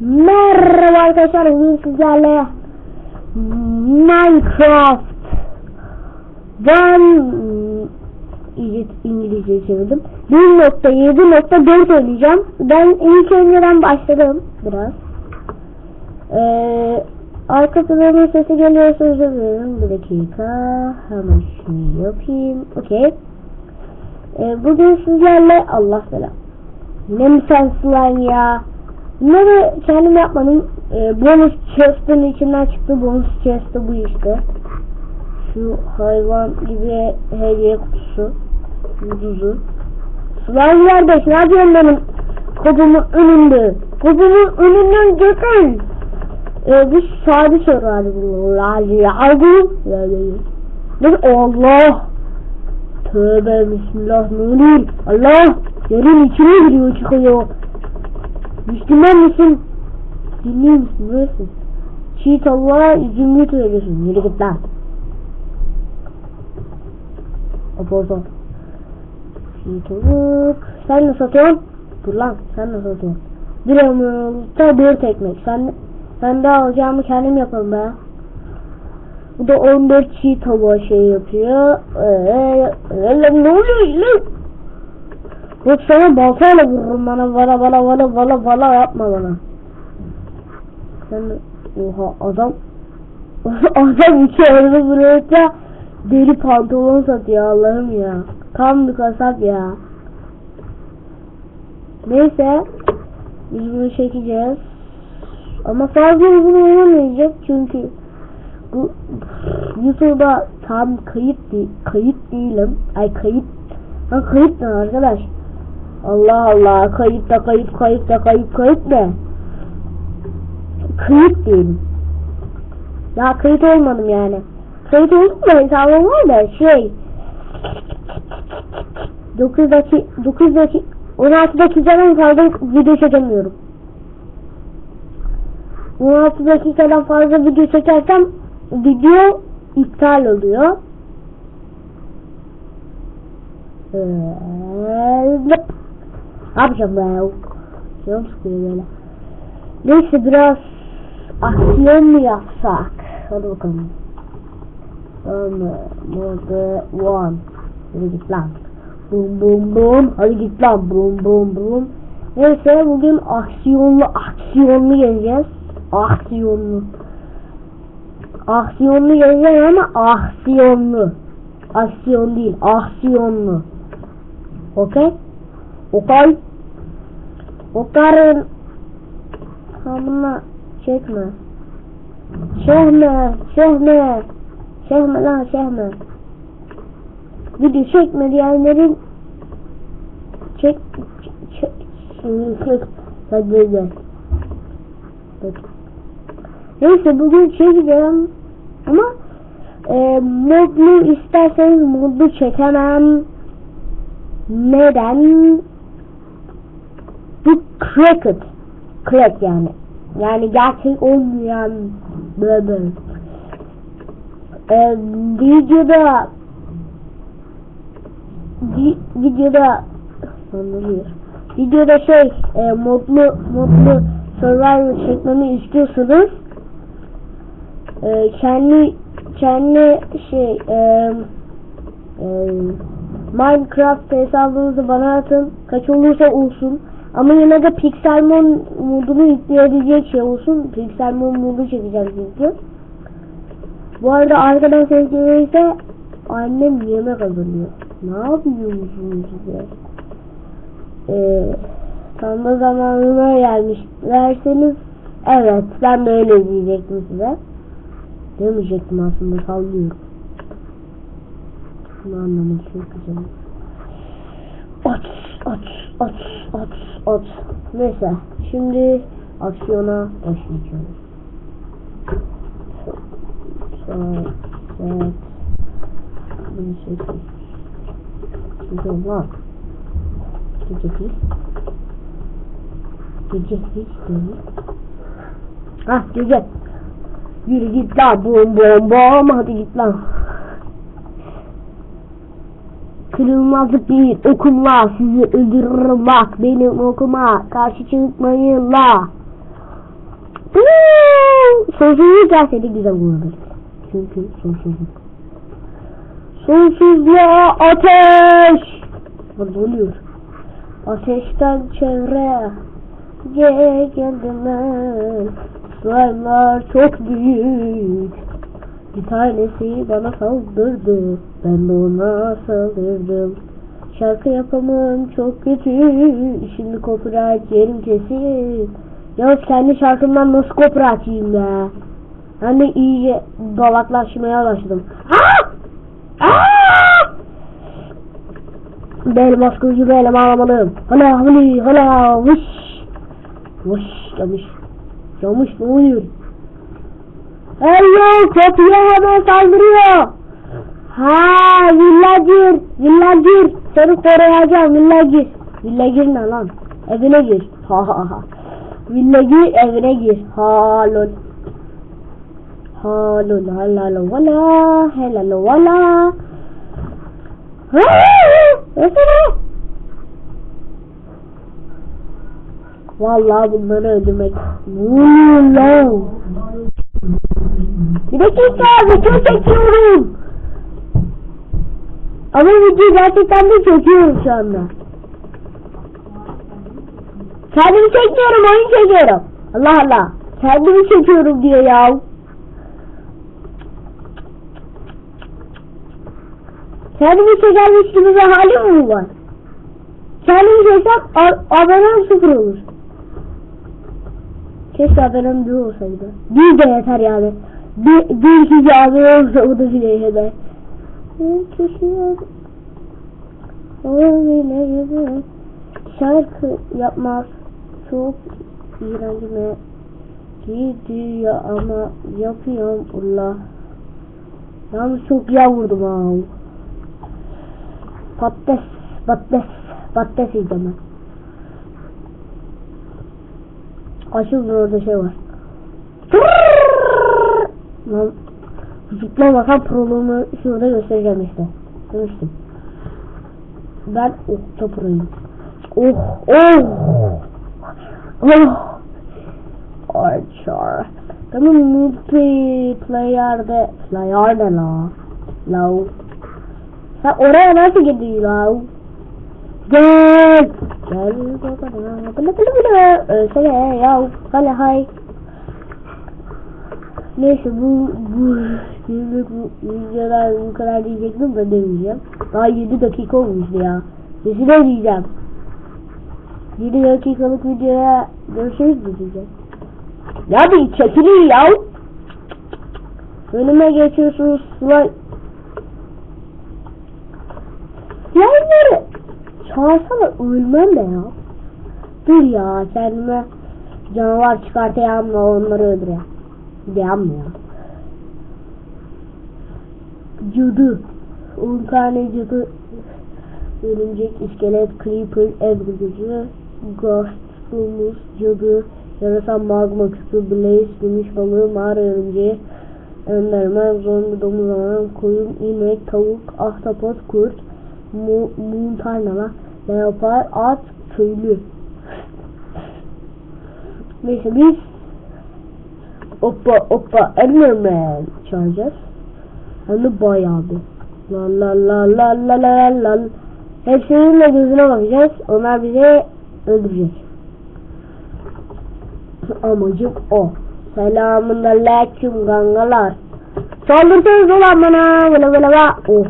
Merhaba arkadaşlar bugün sizlerle Minecraft ben İngilizce çevirdim. 1.7.4 oynayacağım. Ben ilk önceden başladım biraz. Ee, arka planın sesi geliyorsa özür dilerim bir dakika hemen şunu yapayım. Okey. Ee, bugün sizlerle Allah selam. Ne mi sen slime ya Bunları kendim yapmadım. Ee, bonus chest'in içinden çıktı. Bonus chest'ı bu işte. Şu hayvan gibi hediye kutusu. Ucuzu. Slime kardeş ne yapıyorsun benim kapımın önünde? Kapımın önünden geçin. Ee, bir sahibi soru hadi bunu. Lali aldım. Allah. Tövbe bismillah ne? Allah. Yerin içine giriyor çıkıyor. Müslüman mısın? Dinliyor musun? Böylesin. Çiğ tavuğa zümrüt veriyorsun. Yürü git lan. Apozo. Çiğ tavuk. Sen ne satıyorsun? Dur lan. Sen ne satıyorsun? Bir ömürlükte bir tekmek. Sen, sen de alacağımı kendim yaparım be. Bu da 14 çiğ tavuğa şey yapıyor. Eee, ee, ne oluyor lan? Yok sana baltayla vururum bana bana bana bana bana bana yapma bana. Sen oha adam adam iki arada bırakınca deri pantolon satıyor Allah'ım ya. Tam bir kasap ya. Neyse biz bunu çekeceğiz. Ama fazla uzun olamayacak çünkü bu YouTube'da tam kayıt değil, kayıt değilim. Ay kayıt. Ha kayıt ne arkadaş? Allah Allah kayıp da kayıp kayıp da kayıp kayıp ne? Kayıp değilim. Ya kayıt olmadım yani. Kayıt oldum da hesabım var da şey 9 dakika 9 dakika 16 dakikadan fazla video çekemiyorum. 16 dakikadan fazla video çekersem video iptal oluyor. Ee, ne yapacağım ben? Canım sıkıyor böyle. Neyse biraz aksiyon mu yapsak? Hadi bakalım. Mode one. Hadi git lan. Bum bum bum. Hadi git lan. Bum bum bum. Neyse bugün aksiyonlu aksiyonlu geleceğiz. Aksiyonlu. Aksiyonlu geleceğiz ama aksiyonlu. Aksiyon değil. Aksiyonlu. Okey? Okay. Okarın. Hamına çekme. Şehme, şehme. Şehme lan şehme. Video çekme diyenlerin çek çek çek hadi de. Neyse bugün çekeceğim ama e, modlu isterseniz modlu çekemem. Neden? Bu cricket. Crack yani. Yani gerçek olmayan böyle. Ee, videoda vi, videoda sanırım videoda şey e, modlu modlu survival çekmemi istiyorsanız e, kendi kendi şey e, e, Minecraft hesabınızı bana atın. Kaç olursa olsun. Ama yine de Pixelmon modunu yükleyebilecek şey olsun. Pixelmon modu çekeceğim çünkü. Bu arada arkadan ses gelirse annem yemek hazırlıyor. Ne yapıyorsunuz size? Ee, tam da zamanına gelmiş derseniz evet ben böyle diyecektim size. Demeyecektim aslında sallıyorum. Bunu anlamak çok güzel. Aç, aç, aç, aç, aç. Neyse, şimdi aksiyona. Bunu çekeyim. Güzel lan. Gece hiç. Gece hiç değil. Hah gece. Yürü git lan bom bom bom hadi git lan. Kırılmazlık bir okumla sizi öldürürüm bak benim okuma karşı çıkmayın la. Sonsuzluk gelseydi güzel olurdu. Çünkü sonsuzluk. Sonsuzluğa ateş. Burada oluyor. Ateşten çevre. Gel geldim ben. Slime'lar çok büyük. Bir tanesi bana saldırdı. Ben ona saldırdım. Şarkı yapamam çok kötü. Şimdi copyright yerim kesin. Yalnız kendi şarkımdan nasıl copyright yiyeyim ya? Ben de iyice dalaklaşmaya başladım. Bel baskıcı belim ağlamalım. Hala hala hala vış. Vış yamış. Yamış ne oluyor? Hello kopya hemen saldırıyor. Ha villagir villagir seni koruyacağım villagir. Villagir ne lan? Evine gir. Ha ha ha. Villagir evine gir. Ha lol. Ha lol halalo wala helalo wala. Ha Mesela. Vallahi bunları öldürmek. Ne lan? Bir dakika video çekiyorum. Ama video gerçekten de çekiyorum şu anda. Kendimi çekmiyorum oyun çekiyorum. Allah Allah. Kendimi çekiyorum diyor ya. Kendimi çekermiş gibi bir halim mi var? Kendimi çeksem abonem sıfır olur. Keşke abonem bir olsaydı. Bir de yeter yani. Bir, bir kişi abone olsa o da bile yeter. Bile gibi şarkı yapmaz. Çok iğrencime gidiyor ama yapıyorum Allah. Yalnız çok yağ vurdum ha. Patates, patates, patates yiyeceğim ben. Açıldı orada şey var. Lan zıplamasam proluğumu şurada göstereceğim işte. Demiştim. Ben okta proyum. Oh, oh. Oh. Archer. Benim multiplayer'de player'de la. La. Sen oraya nasıl gidiyorsun la? Gel. Gel babana. Bılı bılı bılı. Ölsene ya. Hala hay. Neyse bu bu bu videolar bu kadar diyecektim ben demeyeceğim. Daha 7 dakika olmuştu ya. Nesine diyeceğim. 7 dakikalık videoya görüşürüz mü diyeceğim. Ya bir çekilin ya. Önüme geçiyorsunuz slime. Slime'ları çağırsana ölmem de ya. Dur ya kendime canavar çıkartayım da onları öldüreyim. Yapma ya. Cadı. 10 tane cadı. Örümcek, iskelet, creeper, evrici, ghost, domuz, cadı, yarasa, magma küpü, blaze, gümüş balığı, mağara örümceği, enderman, zombi, domuz, anan, koyun, inek, tavuk, ahtapot, kurt, mu, muntarnala, leopar, at, köylü. Neyse biz Hoppa hoppa Enderman çağıracağız. Hem de bayağı bir. La la la la la la la. Hepsinin de gözüne bakacağız. Onlar bizi öldürecek. Amacım o. Selamun aleyküm gangalar. Saldırsanız ulan bana. Vıla vıla vıla. Oh.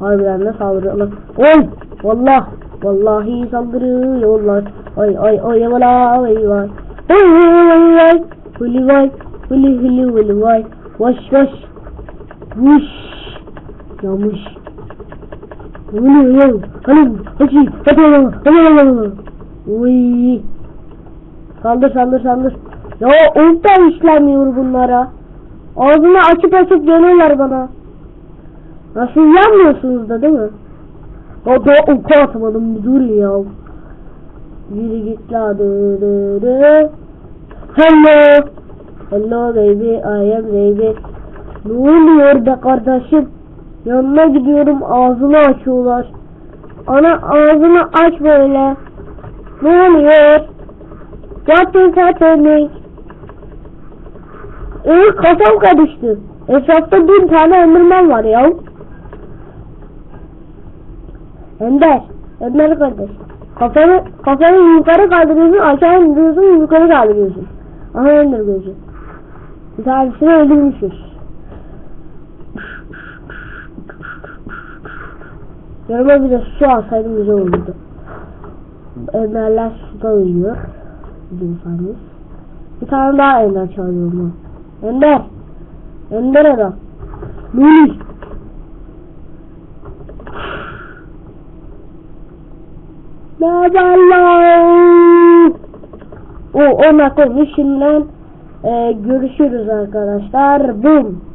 Harbiden de saldırıyorlar. Oy. Vallah. Vallahi saldırıyorlar. Ay ay ay vıla vay vay. Vay vay vay. Huli vay. Huli huli huli vay. Vaş vaş. Vuş. Yamış. Ne oluyor ya? Hadi hadi hadi hadi hadi. Uy. Saldır saldır saldır. Ya ult da işlemiyor bunlara. Ağzını açıp açıp dönüyorlar bana. Nasıl yanmıyorsunuz da değil mi? Ya daha oku atmadım dur ya. Yürü git la dı dı dı. Hello. Hello baby I am. Ne oluyor be kardeşim? Yanına gidiyorum ağzını açıyorlar. Ana ağzını aç böyle. Ne oluyor? What is happening? Ee, kafam karıştı. Etrafta bin tane Enderman var ya. Ender. Ender kardeş. Kafanı, kafanı yukarı kaldırıyorsun, aşağı indiriyorsun, yukarı kaldırıyorsun. Aha Ender gözü. Tanesini öldürmüşüz. Yanıma bir de su alsaydım güzel olurdu. Enderler suda uyuyor. Biliyorsanız. Bir tane daha Ender çağırıyor mu? Ender. Ender adam. Luli. Merhabalar. O ona olmuş. Şimdiden e, görüşürüz arkadaşlar. Bum.